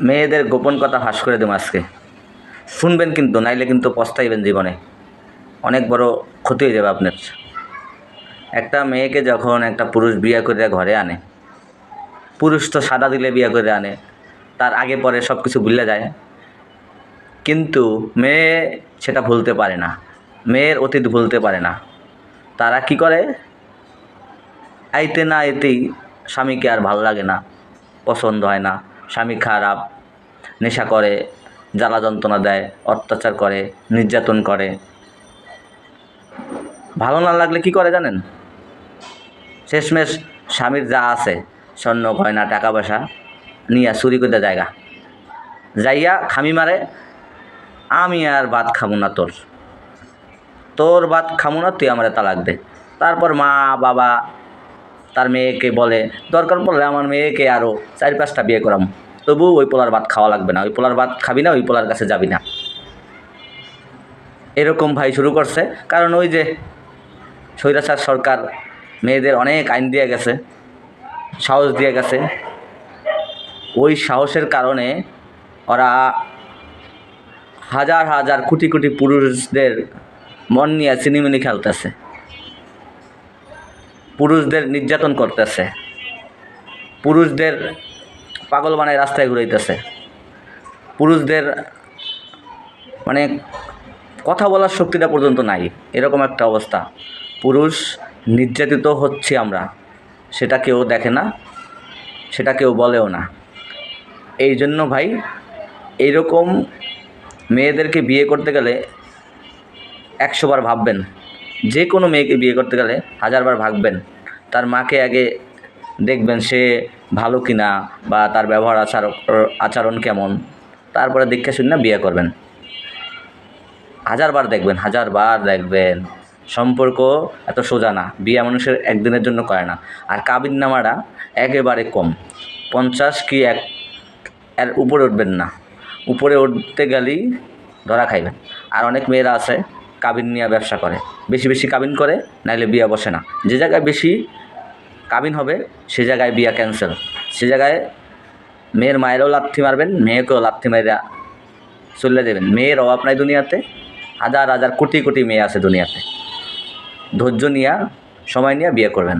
মেয়েদের গোপন কথা ফাঁস করে দেবো আজকে। শুনবেন কিন্তু, নাইলে কিন্তু পস্তাইবেন জীবনে। অনেক বড় ক্ষতি হয়ে যাবে আপনার। একটা মেয়েকে যখন একটা পুরুষ বিয়ে করে ঘরে আনে, পুরুষ তো সাদা দিলে বিয়ে করে আনে, তার আগে পরে সব কিছু ভুলে যায়। কিন্তু মেয়ে সেটা ভুলতে পারে না। মেয়ের অতীত ভুলতে পারে না। তারা কি করে? আইতে না এতেই স্বামীকে আর ভালো লাগে না, পছন্দ হয় না। স্বামী খারাপ, নেশা করে, জ্বালা যন্ত্রণা দেয়, অত্যাচার করে, নির্যাতন করে। ভালো না লাগলে কি করে জানেন? শেষমেশ স্বামীর যা আছে, স্বর্ণ, গয়না টাকা পয়সা নিয়ে চুরি করতে জায়গা। যাইয়া খামি মারে, আমি আর ভাত খাব না তোর। তোর ভাত খাব না, তুই আমার তালাক দে। তারপর মা, বাবা, তার মেয়েকে বলে, দরকার পড়লে আমার মেয়েকে আরও চার পাঁচটা বিয়ে করাম। তবু ওই পোলার ভাত খাওয়া লাগবে না। ওই পোলার ভাত খাবি না, ওই পোলার কাছে যাবি না। এরকম ভাই শুরু করছে। কারণ ওই যে স্বৈরাচার সরকার, মেয়েদের অনেক আইন দিয়ে গেছে, সাহস দিয়ে গেছে। ওই সাহসের কারণে ওরা হাজার হাজার কোটি কোটি পুরুষদের মন নিয়ে চিনিমিনি খেলতেছে। পুরুষদের নির্যাতন করতেছে। পুরুষদের পাগল বানায় রাস্তায় ঘুরাইতেছে। পুরুষদের মানে কথা বলার শক্তিটা পর্যন্ত নাই। এরকম একটা অবস্থা। পুরুষ নির্যাতিত হচ্ছে আমরা। সেটা কেউ দেখে না, সেটা কেউ বলেও না। এই জন্য ভাই, এইরকম মেয়েদেরকে বিয়ে করতে গেলে একশোবার ভাববেন। যে কোনো মেয়েকে বিয়ে করতে গেলে হাজারবার ভাববেন। তার মাকে আগে দেখবেন সে ভালো কিনা বা তার ব্যবহার আচার, আচরণ কেমন। তারপরে দেখে শুনে না বিয়ে করবেন। হাজারবার দেখবেন হাজারবার দেখবেন। সম্পর্ক এত সোজা না, বিয়ে মানুষের একদিনের জন্য করে না। আর কাবিন নামাটা একেবারে কম। পঞ্চাশ কি এক, এর উপরে উঠবেন না। উপরে উঠতে গেলেই ধরা খাইবেন। আর অনেক মেয়েরা আছে, কাবিন নিয়ে ব্যবসা করে। বেশি বেশি কাবিন করে, নাইলে বিয়ে বসে না। যে জায়গায় বেশি কাবিন হবে, সে জায়গায় বিয়া ক্যান্সেল সে জায়গায় মেয়ের মায়েরও লাথি মারবেন, মেয়েকেও লাথি মাইরা চলে দেবেন মেয়ের অভাব নাই দুনিয়াতে, হাজার হাজার কোটি কোটি মেয়ে আছে দুনিয়াতে। ধৈর্য নিয়ে, সময় নিয়ে বিয়ে করবেন।